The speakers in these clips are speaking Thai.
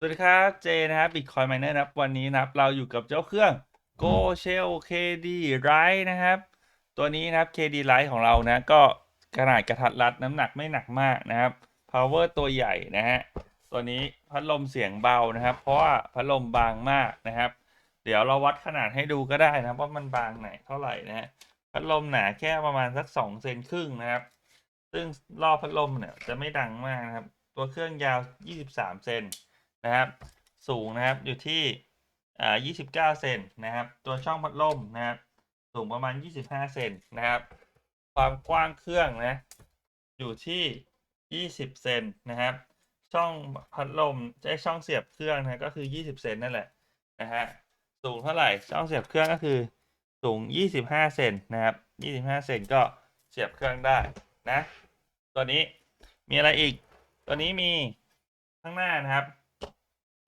สวัสดีครับเจนะครับ Bitcoin Miner นะครับ วันนี้นะครับ เราอยู่กับเจ้าเครื่อง Go Shell KD Lite นะครับ ตัวนี้นะครับ KD Lite ของเรานะก็ขนาดกระทัดรัดน้ำหนักไม่หนักมากนะครับ Power ตัวใหญ่นะฮะตัวนี้พัดลมเสียงเบานะครับ เพราะว่าพัดลมบางมากนะครับ เดี๋ยวเราวัดขนาดให้ดูก็ได้นะครับว่ามันบางไหนเท่าไหร่นะฮะพัดลมหนาแค่ประมาณสัก2เซนครึ่งนะครับ ซึ่งรอบพัดลมเนี่ยจะไม่ดังมากนะครับ ตัวเครื่องยาว 23เซน นะครับ สูงนะครับอยู่ที่อ่า29 เซนนะครับ ตัวช่องพัดลมนะครับ สูงประมาณ 25 เซนนะครับ ความกว้างเครื่องนะ อยู่ที่ 20 เซนนะครับ ช่องพัดลมใช้ช่องเสียบเครื่องนะก็คือ 20 เซนนั่นแหละนะฮะสูงเท่าไหร่ช่องเสียบเครื่องก็คือสูง 25 เซนนะครับ 25 เซนก็เสียบเครื่องได้นะ ตัวนี้มีอะไรอีก ตัวนี้มีข้างหน้านะครับ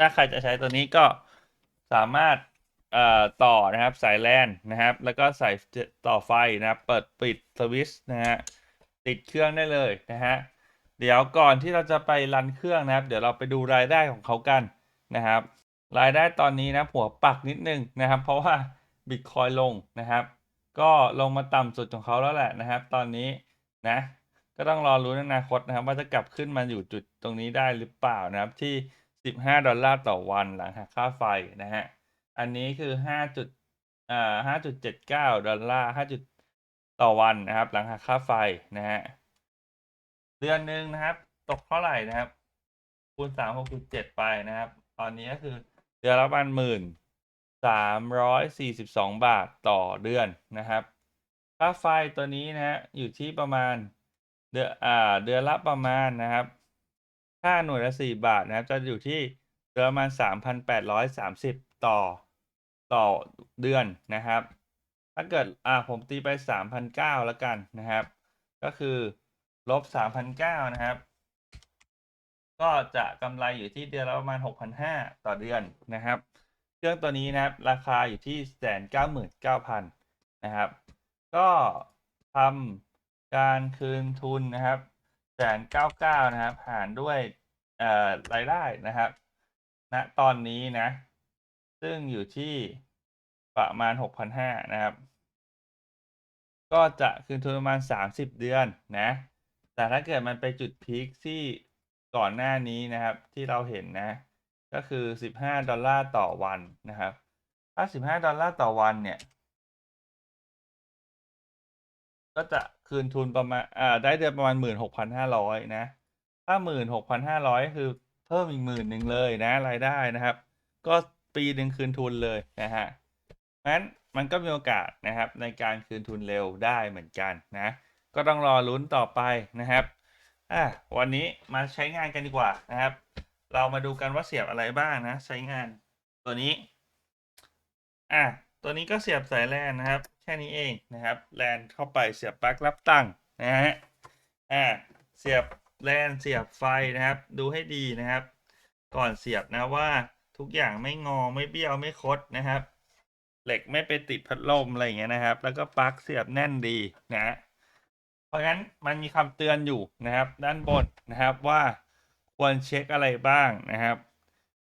ถ้าใครจะใช้ตัวนี้ก็สามารถเอ่อต่อนะครับสายแลนนะครับ แล้วก็ใส่ต่อไฟนะครับ เปิดปิดสวิตช์นะฮะติดเครื่องได้เลยนะฮะเดี๋ยวก่อนที่เราจะไปรันเครื่องนะครับ เดี๋ยวเราไปดูรายได้ของเขากันนะครับ รายได้ตอนนี้นะหัวปักนิดนึงนะครับ เพราะว่าบิตคอยลงนะครับ ก็ลงมาต่ำสุดของเขาแล้วแหละนะครับ ตอนนี้นะก็ต้องรอรู้ในอนาคตนะครับ ว่าจะกลับขึ้นมาอยู่จุดตรงนี้ได้หรือเปล่านะครับที่ 15 ดอลลาร์ต่อวันหลังหักค่าไฟนะฮะ อันนี้คือ5จุดอ่า5.79 ดอลลาร์5จุดต่อวันนะครับ หลังหักค่าไฟนะฮะ เดือนหนึ่งนะครับ ตกเท่าไหร่นะครับ คูณ 3 6.7 ไปนะครับ ตอนนี้ก็คือเดือนละประมาณหมื่นสามร้อยสี่สิบสองบาทต่อเดือนนะครับ ค่าไฟตัวนี้นะฮะอยู่ที่ประมาณเดือนอ่าเดือนละประมาณนะครับ ค่าหน่วยละสี่บาทนะครับ จะอยู่ที่เดือนประมาณสามพันแปดร้อยสามสิบต่อต่อเดือนนะครับ ถ้าเกิดอ่าผมตีไปสามพันเก้าแล้วกันนะครับ ก็คือลบสามพันเก้านะครับ ก็จะกำไรอยู่ที่เดือนละประมาณหกพันห้าต่อเดือนนะครับ เครื่องตัวนี้นะครับ ราคาอยู่ที่แสนเก้าหมื่นเก้าพันนะครับ ก็ทำการคืนทุนนะครับ แสนเก้าเก้านะครับ หารด้วยเอ่อรายได้นะครับณนะตอนนี้นะ ซึ่งอยู่ที่ประมาณหกพันห้านะครับ ก็จะคืนทุนประมาณสามสิบเดือนนะ แต่ถ้าเกิดมันไปจุดพีคที่ก่อนหน้านี้นะครับ ที่เราเห็นนะ ก็คือสิบห้าดอลลาร์ต่อวันนะครับ ถ้าสิบห้าดอลลาร์ต่อวันเนี่ย ก็จะ คืนทุนประมาณอ่าได้เดือนประมาณหมื่นหกพันห้าร้อยนะ ถ้าหมื่นหกพันห้าร้อยคือเพิ่มอีกหมื่นหนึ่งเลยนะรายได้นะครับ ก็ปีหนึ่งคืนทุนเลยนะฮะงั้นมันก็มีโอกาสนะครับในการคืนทุนเร็วได้เหมือนกันนะ ก็ต้องรอลุ้นต่อไปนะครับอะวันนี้มาใช้งานกันดีกว่านะครับ เรามาดูกันว่าเสียบอะไรบ้างนะ ใช้งานตัวนี้อะ ตัวนี้ก็เสียบสายแลนนะครับ แค่นี้เองนะครับแลนเข้าไปเสียบปลั๊กรับตั้งนะฮะอ่าเสียบแลนเสียบไฟนะครับ ดูให้ดีนะครับ ก่อนเสียบนะว่าทุกอย่างไม่งอไม่เบี้ยวไม่คดนะครับ เหล็กไม่ไปติดพัดลมอะไรอย่างเงี้ยนะครับ แล้วก็ปลั๊กเสียบแน่นดีนะเพราะงั้นมันมีคำเตือนอยู่นะครับ ด้านบนนะครับว่าควรเช็คอะไรบ้างนะครับ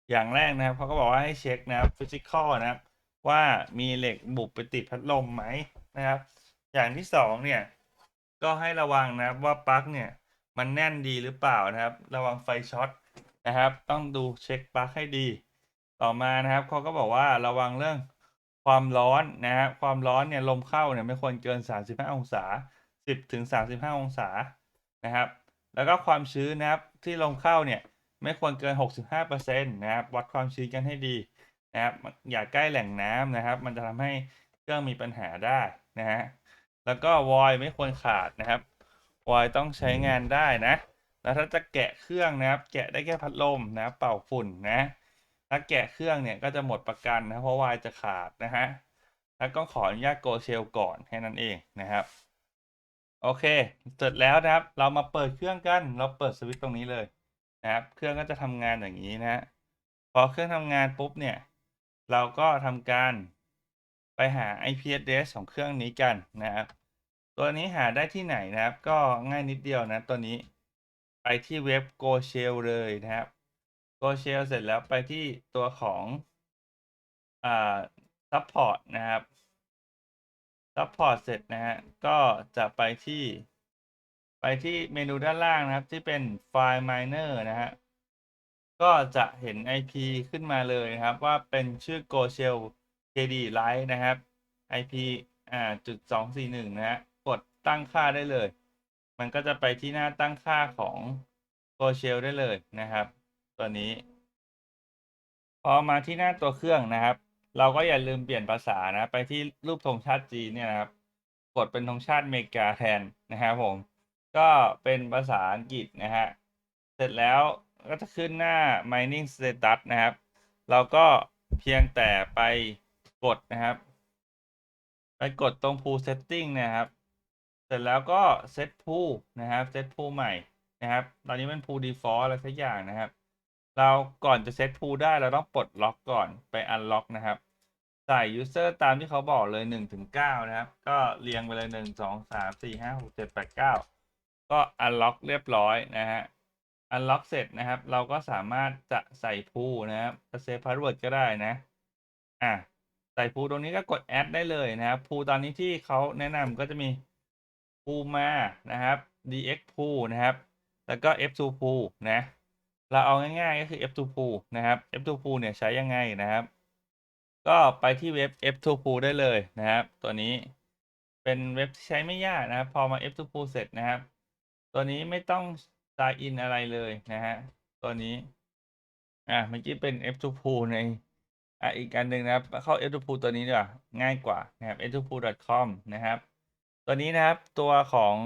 อย่างแรกนะครับเขาก็บอกว่าให้เช็คนะครับฟิสิกอลนะครับ ว่ามีเหล็กบุบไปติดพัดลมไหมนะครับ อย่างที่สองเนี่ยก็ให้ระวังนะครับว่าปลั๊กเนี่ยมันแน่นดีหรือเปล่านะครับ ระวังไฟช็อตนะครับ ต้องดูเช็คปลั๊กให้ดี ต่อมานะครับเขาก็บอกว่าระวังเรื่องความร้อนนะครับความร้อนเนี่ยลมเข้าเนี่ยไม่ควรเกิน 35 องศา 10ถึง35 องศานะครับ แล้วก็ความชื้นนะครับที่ลมเข้าเนี่ยไม่ควรเกิน 65%นะครับวัดความชื้นกันให้ดี นะครับอย่าใกล้แหล่งน้ำนะครับ มันจะทำให้เครื่องมีปัญหาได้นะฮะแล้วก็วอยไม่ควรขาดนะครับวอยต้องใช้งานได้นะ แล้วถ้าจะแกะเครื่องนะครับ แกะได้แค่พัดลมนะเป่าฝุ่นนะถ้าแกะเครื่องเนี่ยก็จะหมดประกันนะเพราะวายจะขาดนะฮะแล้วก็ขออนุญาตโกเชลก่อนแค่นั้นเองนะครับ โอเค เสร็จแล้วนะครับ เรามาเปิดเครื่องกัน เราเปิดสวิตช์ตรงนี้เลยนะครับ เครื่องก็จะทำงานอย่างนี้นะฮะพอเครื่องทำงานปุ๊บเนี่ย เราก็ทำการไปหา IP address ของเครื่องนี้กันนะครับ ตัวนี้หาได้ที่ไหนนะครับ ก็ง่ายนิดเดียวนะตัวนี้ ไปที่เว็บ Go Shell เลยนะครับ Go Shell เสร็จแล้วไปที่ตัวของอ่า Support นะครับ Support เสร็จนะฮะก็จะไปที่ ไปที่เมนูด้านล่างนะครับ ที่เป็นไฟล์ miner นะฮะ ก็จะเห็น IP ขึ้นมาเลยนะครับ ว่าเป็นชื่อ Go Shell KD Lite นะครับ IP อ่าจุดสองสี่หนึ่งนะฮะกดตั้งค่าได้เลย มันก็จะไปที่หน้าตั้งค่าของ Go Shell ได้เลยนะครับ ตัวนี้ พอมาที่หน้าตัวเครื่องนะครับ เราก็อย่าลืมเปลี่ยนภาษานะ ไปที่รูปธงชาติจีนเนี่ยนะครับ กดเป็นธงชาติเมกาแทนนะครับผม ก็เป็นภาษาอังกฤษนะฮะ เสร็จแล้ว ก็จะขึ้นหน้า mining status นะครับ เราก็เพียงแต่ไปกดนะครับ ไปกดตรง pool setting นะครับ เสร็จแล้วก็ set pool นะครับ set pool ใหม่นะครับ ตอนนี้เป็น pool default อะไรสักอย่างนะครับ เราก่อนจะ set pool ได้เราต้องปลดล็อกก่อนไป unlock นะครับ ใส่ user ตามที่เขาบอกเลย1ถึง9นะครับ ก็เรียงไปเลย 1 2 3 4 5 6 7 8 9 ก็ unlock เรียบร้อยนะฮะ unlock เสร็จนะครับ เราก็สามารถจะใส่พูนะครับจะเซฟพาสเวิร์ดก็ได้นะอะใส่พูตรงนี้ก็กด add ได้เลยนะครับพูตอนนี้ที่เขาแนะนำก็จะมีพูมานะครับ dx พูนะครับ แล้วก็ f2 พูนะ เราเอาง่ายๆก็คือ f2 พูนะครับ f2 พูเนี่ยใช้ยังไงนะครับ ก็ไปที่เว็บ f2 พูได้เลยนะครับ ตัวนี้เป็นเว็บที่ใช้ไม่ยากนะครับ พอมา f2 พูเสร็จนะครับ ตัวนี้ไม่ต้อง sign in อะไรเลยนะฮะ ตัวนี้ อะเมื่อกี้เป็น f2 pool ในอะอีกอันหนึ่งนะครับ เข้า f2 pool ตัวนี้ดีกว่าง่ายกว่านะครับ f2pool.com นะครับ ตัวนี้นะครับตัวของ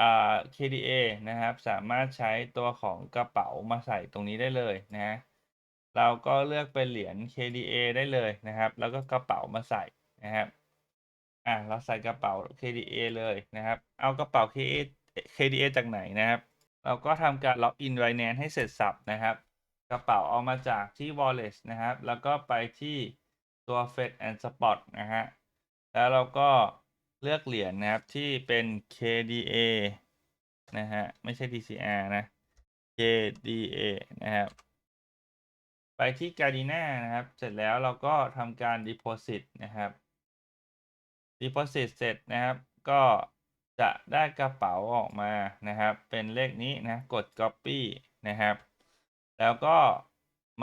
อ่า KDA นะครับ สามารถใช้ตัวของกระเป๋ามาใส่ตรงนี้ได้เลยนะ เราก็เลือกเป็นเหรียญ KDA ได้เลยนะครับ แล้วก็กระเป๋ามาใส่นะครับอะเราใส่กระเป๋า KDA เลยนะครับ เอากระเป๋า KDA KDA จากไหนนะครับ เราก็ทำการล็อกอิน Binance ให้เสร็จสับนะครับ กระเป๋าเอามาจากที่ Wallet นะครับ แล้วก็ไปที่ตัว Fed and Spot นะฮะ แล้วเราก็เลือกเหรียญนะครับที่เป็น KDA นะฮะ ไม่ใช่ DCR นะ KDA นะครับ ไปที่ Gardena นะครับ เสร็จแล้วเราก็ทำการ Deposit นะครับ Deposit เสร็จนะครับ ก็ จะได้กระเป๋าออกมานะครับ เป็นเลขนี้นะ กด Copy นะครับ แล้วก็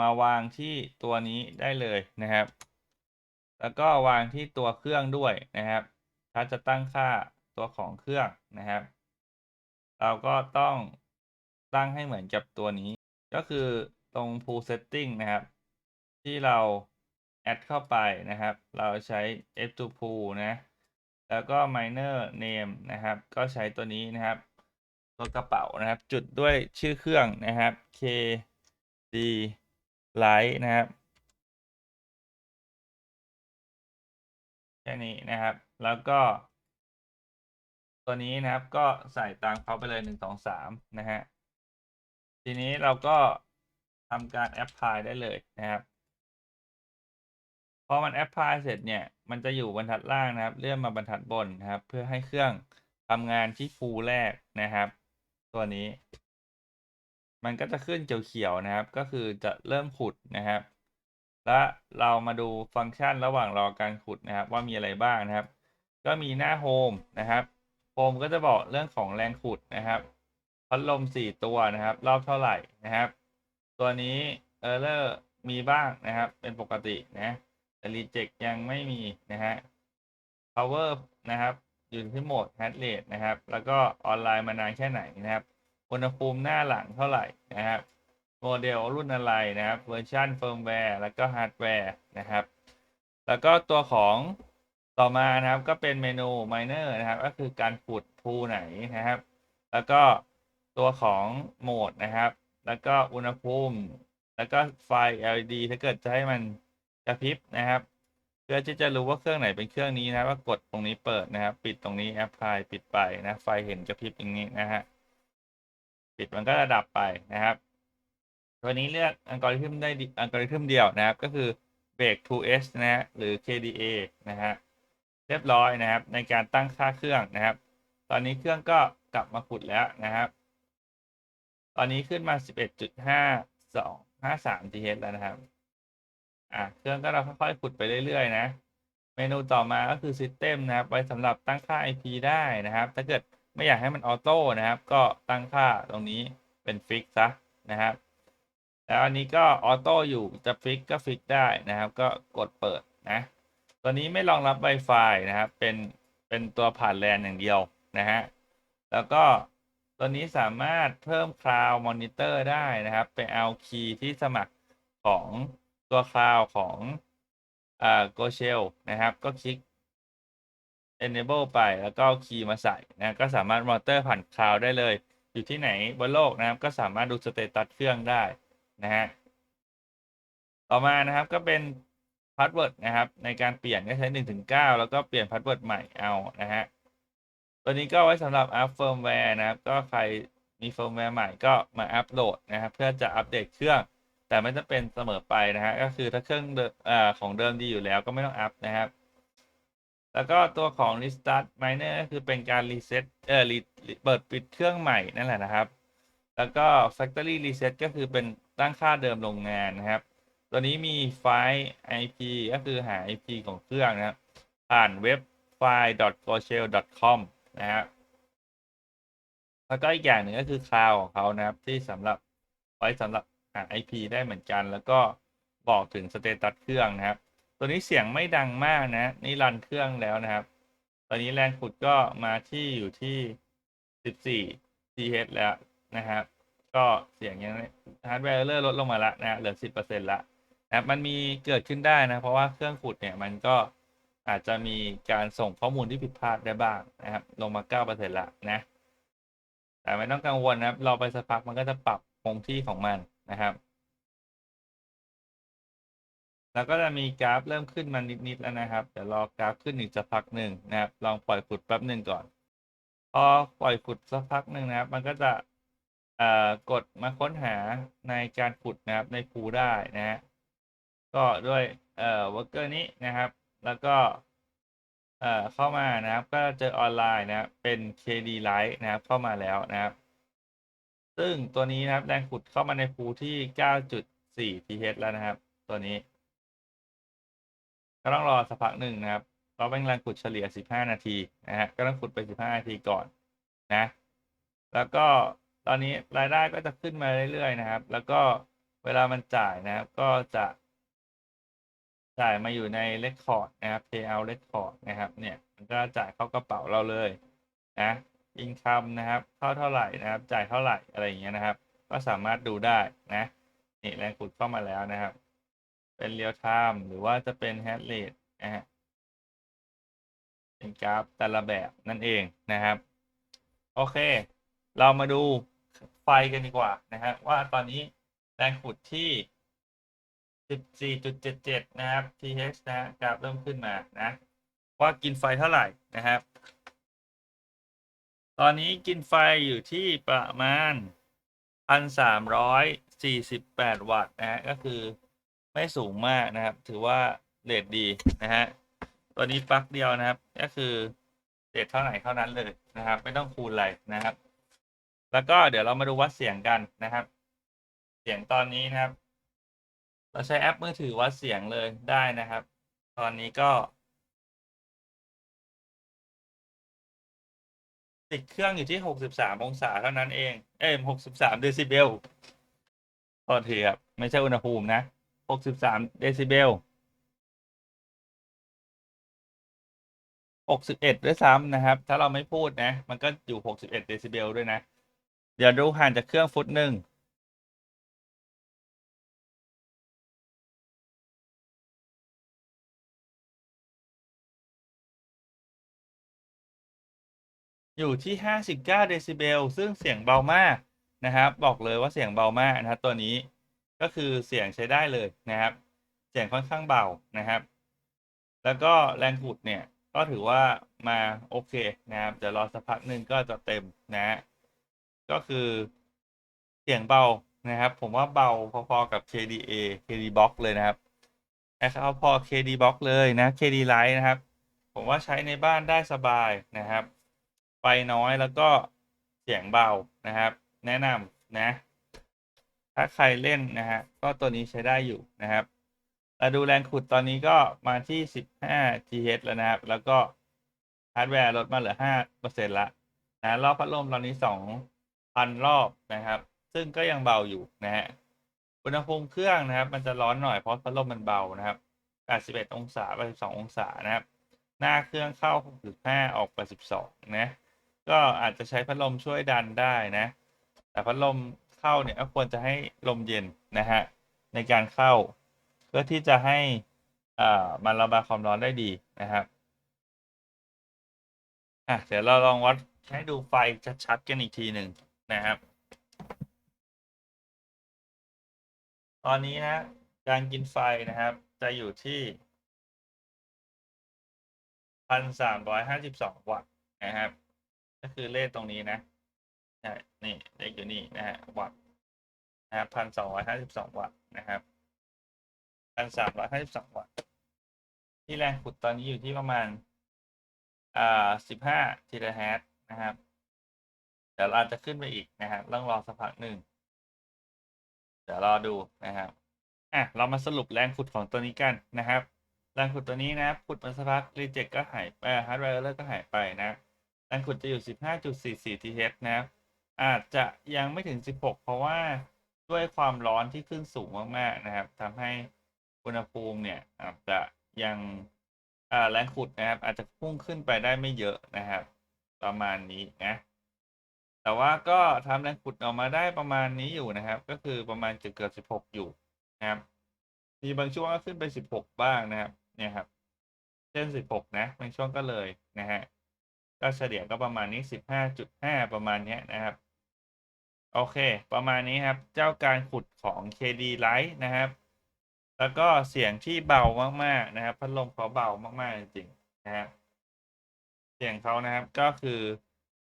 มาวางที่ตัวนี้ได้เลยนะครับ แล้วก็วางที่ตัวเครื่องด้วยนะครับ ถ้าจะตั้งค่าตัวของเครื่องนะครับ เราก็ต้องตั้งให้เหมือนกับตัวนี้ ก็คือตรง pool setting นะครับ ที่เราแอดเข้าไปนะครับ เราใช้ f2 pool นะ แล้วก็ miner name นะครับ ก็ใช้ตัวนี้นะครับตัวกระเป๋านะครับ จุดด้วยชื่อเครื่องนะครับ KD Light นะครับแค่นี้นะครับ แล้วก็ ตัวนี้นะครับก็ใส่ตามเขาไปเลยหนึ่งสองสามนะฮะทีนี้เราก็ทำการแอปพลายได้เลยนะครับ พอมันแอปพลายเสร็จเนี่ย มันจะอยู่บรรทัดล่างนะครับ เลื่อนมาบรรทัดบนนะครับ เพื่อให้เครื่องทำงานที่ฟูแรกนะครับ ตัวนี้ มันก็จะขึ้นเขียวๆนะครับ ก็คือจะเริ่มขุดนะครับ และเรามาดูฟังก์ชันระหว่างรอการขุดนะครับ ว่ามีอะไรบ้างนะครับ ก็มีหน้าโฮมนะครับโฮมก็จะบอกเรื่องของแรงขุดนะครับพัดลมสี่ตัวนะครับ รอบเท่าไหร่นะครับ ตัวนี้เออร์เลอร์มีบ้างนะครับ เป็นปกตินะ แต่รีเจ็คยังไม่มีนะฮะ power นะครับ อยู่ที่โหมด heart rate นะครับ แล้วก็ออนไลน์มานานแค่ไหนนะครับ อุณหภูมิหน้าหลังเท่าไหร่นะครับ โมเดลรุ่นอะไรนะครับ เวอร์ชันเฟิร์มแวร์ แล้วก็ฮาร์ดแวร์นะครับ แล้วก็ตัวของต่อมานะครับก็เป็นเมนู miner นะครับ ก็คือการขุดพูไหนนะครับ แล้วก็ตัวของโหมดนะครับ แล้วก็อุณหภูมิ แล้วก็ไฟ LED ถ้าเกิดจะให้มัน กระพริบนะครับ เพื่อที่จะรู้ว่าเครื่องไหนเป็นเครื่องนี้นะว่ากดตรงนี้เปิดนะครับ ปิดตรงนี้แอปพลายปิดไปนะ ไฟเห็นกระพริบอย่างนี้นะฮะปิดมันก็จะดับไปนะครับตัวนี้เลือกอัลกอริทึมได้อัลกอริทึมเดียวนะครับ ก็คือ Break 2S นะฮะหรือ KDA นะฮะเรียบร้อยนะครับ ในการตั้งค่าเครื่องนะครับ ตอนนี้เครื่องก็กลับมาขุดแล้วนะครับ ตอนนี้ขึ้นมา 11.52 53 TH แล้วนะครับ อะเครื่องก็เราค่อยๆขุดไปเรื่อยๆนะ เมนูต่อมาก็คือ System นะครับ ไว้สำหรับตั้งค่า IP ได้นะครับ ถ้าเกิดไม่อยากให้มันออโต้นะครับ ก็ตั้งค่าตรงนี้เป็นฟิกซะนะครับ แล้วอันนี้ก็ออโต้อยู่จะฟิกก็ฟิกได้นะครับ ก็กดเปิดนะตัวนี้ไม่รองรับ Wi-Fi นะครับ เป็นเป็นตัวผ่านแลนอย่างเดียวนะฮะ แล้วก็ตัวนี้สามารถเพิ่ม Cloud Monitor ได้นะครับ ไปเอาคีย์ที่สมัครของ ตัว Cloud ของอ่า Go Shell นะครับ ก็คลิก enable ไปแล้วก็คีย์มาใส่นะก็สามารถมอเตอร์ผ่าน Cloud ได้เลย อยู่ที่ไหนบนโลกนะครับ ก็สามารถดูสเตตัสเครื่องได้นะฮะต่อมานะครับก็เป็นพาสเวิร์ดนะครับ ในการเปลี่ยนก็ใช้1ถึง9แล้วก็เปลี่ยนพาสเวิร์ดใหม่เอานะฮะตัวนี้ก็ไว้สำหรับอัพเฟิร์มแวร์นะครับ ก็ใครมีเฟิร์มแวร์ใหม่ก็มาอัปโหลดนะครับ เพื่อจะอัปเดตเครื่อง แต่ไม่จำเป็นเสมอไปนะฮะก็คือถ้าเครื่องอของเดิมดีอยู่แล้วก็ไม่ต้องอัพนะครับ แล้วก็ตัวของ restart miner ก็คือเป็นการ reset เออเปิดปิดเครื่องใหม่นั่นแหละนะครับ แล้วก็ factory reset ก็คือเป็นตั้งค่าเดิมโรงงานนะครับ ตัวนี้มีไฟล์ IP ก็คือหา IP ของเครื่องนะครับ ผ่านเว็บไฟล์ .goshell.com นะครับแล้วก็อีกอย่างหนึ่งก็คือ cloud ของเขานะครับที่สำหรับไว้สำหรับ หา IP ได้เหมือนกัน แล้วก็บอกถึงสเตตัสเครื่องนะครับ ตัวนี้เสียงไม่ดังมากนะ นี่รันเครื่องแล้วนะครับ ตอนนี้แรงขุดก็มาที่อยู่ที่ 14 TH แล้วนะครับ ก็เสียงยังฮาร์ดแวร์เลอร์ลดลงมาละนะเหลือ 10%ละนะมันมีเกิดขึ้นได้นะ เพราะว่าเครื่องขุดเนี่ยมันก็อาจจะมีการส่งข้อมูลที่ผิดพลาดได้บ้างนะครับ ลงมา 9%ละนะ แต่ไม่ต้องกังวลนะครับรอไปสักพักมันก็จะปรับคงที่ของมัน นะครับ แล้วก็จะมีกราฟเริ่มขึ้นมานิดๆแล้วนะครับเดี๋ยวรอกราฟขึ้นอีกสักพักหนึ่งนะครับ ลองปล่อยขุดแป๊บหนึ่งก่อน พอปล่อยขุดสักพักหนึ่งนะครับ มันก็จะเอ่อกดมาค้นหาในการขุดนะครับในภูได้นะฮะก็ด้วยเอ่อวอร์เกอร์นี้นะครับ แล้วก็เอ่อเข้ามานะครับ ก็เจอออนไลน์นะครับเป็น KD Lite นะครับเข้ามาแล้วนะครับ ซึ่งตัวนี้นะครับแรงขุดเข้ามาในภูที่ 9.4 TH แล้วนะครับ ตัวนี้ ก็ต้องรอสักพักหนึ่งนะครับ เราเป็นแรงขุดเฉลี่ย 15 นาทีนะฮะ ก็ต้องขุดไป 15 นาทีก่อนนะ แล้วก็ตอนนี้รายได้ก็จะขึ้นมาเรื่อยๆนะครับ แล้วก็เวลามันจ่ายนะครับ ก็จะจ่ายมาอยู่ในเ e คคอร์ดนะครับ payout record นะครับ เนี่ย มันก็จ่ายเข้ากระเป๋าเราเลยนะ อินคัมนะครับเข้าเท่าไหร่นะครับ จ่ายเท่าไหร่อะไรอย่างเงี้ยนะครับ ก็สามารถดูได้นะนี่แรงขุดเข้ามาแล้วนะครับ เป็นเรียลไทม์หรือว่าจะเป็นแฮชเรทนะฮะเป็นกราฟแต่ละแบบนั่นเองนะครับ โอเค เรามาดูไฟกันดีกว่านะฮะว่าตอนนี้แรงขุดที่14.77 นะครับ TH นะฮะกราฟเริ่มขึ้นมานะ ว่ากินไฟเท่าไหร่นะครับ ตอนนี้กินไฟอยู่ที่ประมาณ 1,348 วัตต์นะฮะ ก็คือไม่สูงมากนะครับ ถือว่าเรทดีนะฮะ ตัวนี้ปลั๊กเดียวนะครับ ก็คือเรทเท่าไหร่เท่านั้นเลยนะครับ ไม่ต้องคูณอะไรนะครับ แล้วก็เดี๋ยวเรามาดูวัดเสียงกันนะครับ เสียงตอนนี้นะครับ เราใช้แอปมือถือวัดเสียงเลยได้นะครับ ตอนนี้ก็ ติดเครื่องอยู่ที่ 63 องศาเท่านั้นเอง เอ้ย63 เดซิเบลโทษทีครับไม่ใช่อุณหภูมินะ 63 เดซิเบล 61 ด้วยซ้ำนะครับ ถ้าเราไม่พูดนะ มันก็อยู่ 61 เดซิเบลด้วยนะ เดี๋ยวดูห่างจากเครื่องฟุตหนึ่ง อยู่ที่ 59 เดซิเบล ซึ่งเสียงเบามากนะครับ บอกเลยว่าเสียงเบามากนะครับ ตัวนี้ก็คือเสียงใช้ได้เลยนะครับ เสียงค่อนข้างเบานะครับ แล้วก็แรงขุดเนี่ย ก็ถือว่ามาโอเคนะครับเดี๋ยวรอสักพักหนึ่งก็จะเต็มนะฮะก็คือเสียงเบานะครับ ผมว่าเบาพอๆกับ KDA KD Box เลยนะครับนะครับพอ KD Box เลยนะ KD Lite นะครับ ผมว่าใช้ในบ้านได้สบายนะครับ ฟน้อยแล้วก็เสียงเบานะครับ แนะนำนะ ถ้าใครเล่นนะฮะก็ตัวนี้ใช้ได้อยู่นะครับเราดูแรงขุดตอนนี้ก็มาที่ 15 GH แล้วนะครับ แล้วก็ฮาร์ดแวร์ลดมาเหลือ 5%ละนะรอบพัดลมตอนนี้ 2,000 รอบนะครับ ซึ่งก็ยังเบาอยู่นะฮะอุณหภูมิเครื่องนะครับ มันจะร้อนหน่อยเพราะพัดลมมันเบานะครับ 81 องศา82องศานะครับ หน้าเครื่องเข้า 6.5 ออก 82 นะ ก็อาจจะใช้พัดลมช่วยดันได้นะ แต่พัดลมเข้าเนี่ยก็ควรจะให้ลมเย็นนะฮะในการเข้า เพื่อที่จะให้อ่ามันระบายความร้อนได้ดีนะครับอะเดี๋ยวเราลองวัดให้ดูไฟชัดๆกันอีกทีหนึ่งนะครับ ตอนนี้นะการกินไฟนะครับ จะอยู่ที่พันสามร้อยห้าสิบสองวัตต์นะครับ ก็คือเลขตรงนี้นะใช่นี่เลขอยู่นี่นะฮะวัตต์นะครับพันสองร้อยห้าสิบสองวัตต์นะครับพันสามร้อยห้าสิบสองวัตต์ที่แรงขุดตอนนี้อยู่ที่ประมาณอ่าสิบห้าทีละแฮตนะครับเดี๋ยวเราจะขึ้นไปอีกนะครับต้องรอสักพักหนึ่งเดี๋ยวรอดูนะครับอะเรามาสรุปแรงขุดของตัวนี้กันนะครับแรงขุดตัวนี้นะขุดมาสักพักรีเจ็คก็หายไปฮาร์ดแวร์เลอร์ก็หายไปนะ แรงขุดจะอยู่ 15.44 TH นะครับ อาจจะยังไม่ถึง 16 เพราะว่าด้วยความร้อนที่ขึ้นสูงมากๆนะครับทำให้อุณหภูมิเนี่ยอาจจะยังแรงขุดนะครับ อาจจะพุ่งขึ้นไปได้ไม่เยอะนะครับ ประมาณนี้นะแต่ว่าก็ทำแรงขุดออกมาได้ประมาณนี้อยู่นะครับ ก็คือประมาณเกือบเกือบ 16 อยู่นะครับมีบางช่วงก็ขึ้นไป 16 บ้างนะครับ เนี่ยครับเส้น16 นะบางช่วงก็เลยนะฮะ ก็เฉลี่ยก็ประมาณนี้ 15.5 ประมาณนี้นะครับ โอเค ประมาณนี้ครับ เจ้าการขุดของ KD Light นะครับ แล้วก็เสียงที่เบามากๆนะครับ พัดลมเขาเบามากๆจริงๆนะครับ เสียงเขานะครับก็คือ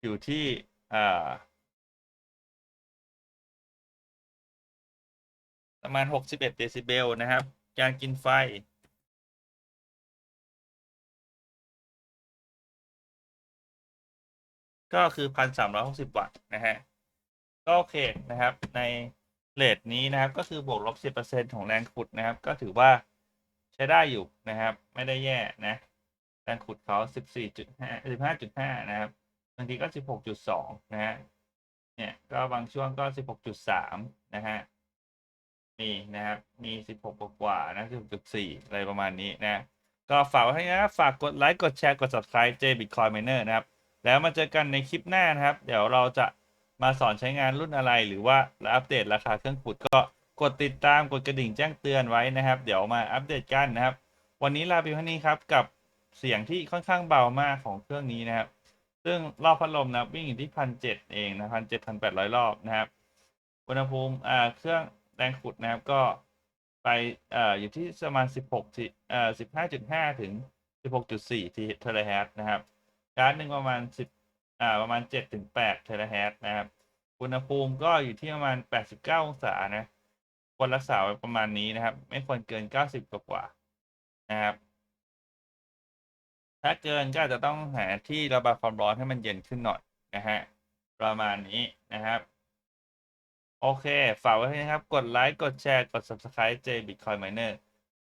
อยู่ที่อ่าประมาณ 61 เดซิเบลนะครับ การกินไฟ ก็คือ1,360วัตต์นะฮะก็โอเคนะครับในเรทนี้นะครับก็คือบวกลบ10%ของแรงขุดนะครับ ก็ถือว่าใช้ได้อยู่นะครับ ไม่ได้แย่นะแรงขุดเขา14.5 15.5นะครับบางทีก็16.2นะฮะเนี่ยก็บางช่วงก็16.3นะฮะมีนะครับ มี 16 กว่านะ16.4 อะไรประมาณนี้นะ ก็ฝากไว้ให้นะ ฝากกดไลค์ กดแชร์ กด subscribe J Bitcoin Miner นะครับ แล้วมาเจอกันในคลิปหน้านะครับ เดี๋ยวเราจะมาสอนใช้งานรุ่นอะไร หรือว่าอัปเดตราคาเครื่องขุดก็กดติดตามกดกระดิ่งแจ้งเตือนไว้นะครับ เดี๋ยวมาอัปเดตกันนะครับ วันนี้ลาไปเท่านี้ครับกับเสียงที่ค่อนข้างเบามากของเครื่องนี้นะครับ ซึ่งรอบพัดลมนะวิ่งอยู่ที่พันเจ็ดเองนะพันเจ็ดพันแปดร้อยรอบนะครับอุณหภูมิอ่าเครื่องแรงขุดนะครับก็ไปเอ่ออยู่ที่ประมาณสิบหกที่เอ่อสิบห้าจุดห้าถึงสิบหกจุดสี่ทีเทเลเฮิรตนะครับ การ์ดหนึ่งประมาณสิบอ่าประมาณเจ็ดถึงแปดเทเลเฮิรตนะครับอุณหภูมิก็อยู่ที่ประมาณแปดสิบเก้าองศานะควรรักษาไว้ประมาณนี้นะครับ ไม่ควรเกินเก้าสิบกว่านะครับ ถ้าเกินก็อาจจะต้องหาที่ระบายความร้อนให้มันเย็นขึ้นหน่อยนะฮะประมาณนี้นะครับ โอเค ฝากไว้ให้นะครับ กดไลค์กดแชร์กด subscribe J Bitcoin Miner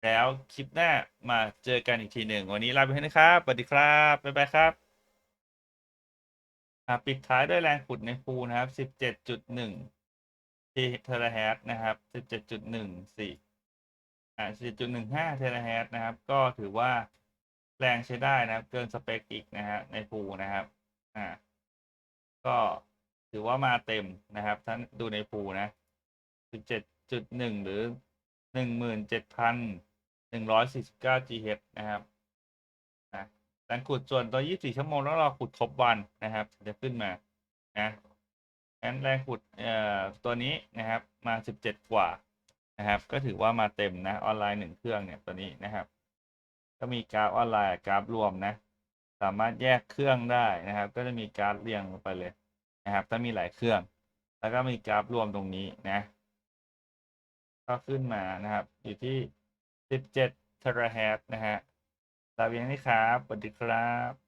แล้วคลิปหน้ามาเจอกันอีกทีหนึ่ง วันนี้ลาไปแล้นะครับ สวัสดีครับ บ๊ายบายครับ อะปิดท้ายด้วยแรงขุดในฟูนะครับ 17.1 เทราเฮิรตนะครับ 17.14 อ่า 17.15 เทราเฮิรตนะครับ ก็ถือว่าแรงใช้ได้นะครับ เกินสเปคอีกนะฮะในฟูนะครับ อ่า ก็ถือว่ามาเต็มนะครับท่านดูในฟูนะ 17.1 หรือ 17,149 GH นะครับ นะแรงขุดส่วนตัว 24 ชั่วโมง แล้วเราขุดครบวันนะครับ จะขึ้นมา นะงั้นแรงขุดเอ่อตัวนี้นะครับ มา 17 กว่านะครับ ก็ถือว่ามาเต็มนะ ออนไลน์หนึ่งเครื่องเนี่ยตัวนี้นะครับ ก็มีกราฟออนไลน์กราฟรวมนะ สามารถแยกเครื่องได้นะครับ ก็จะมีกราฟเรียงลงไปเลยนะครับ ถ้ามีหลายเครื่อง แล้วก็มีกราฟรวมตรงนี้นะ ก็ขึ้นมานะครับ อยู่ที่ 17เทราเฮิรตนะฮะ ลาเวียนนี่ครับสวัสดีครับ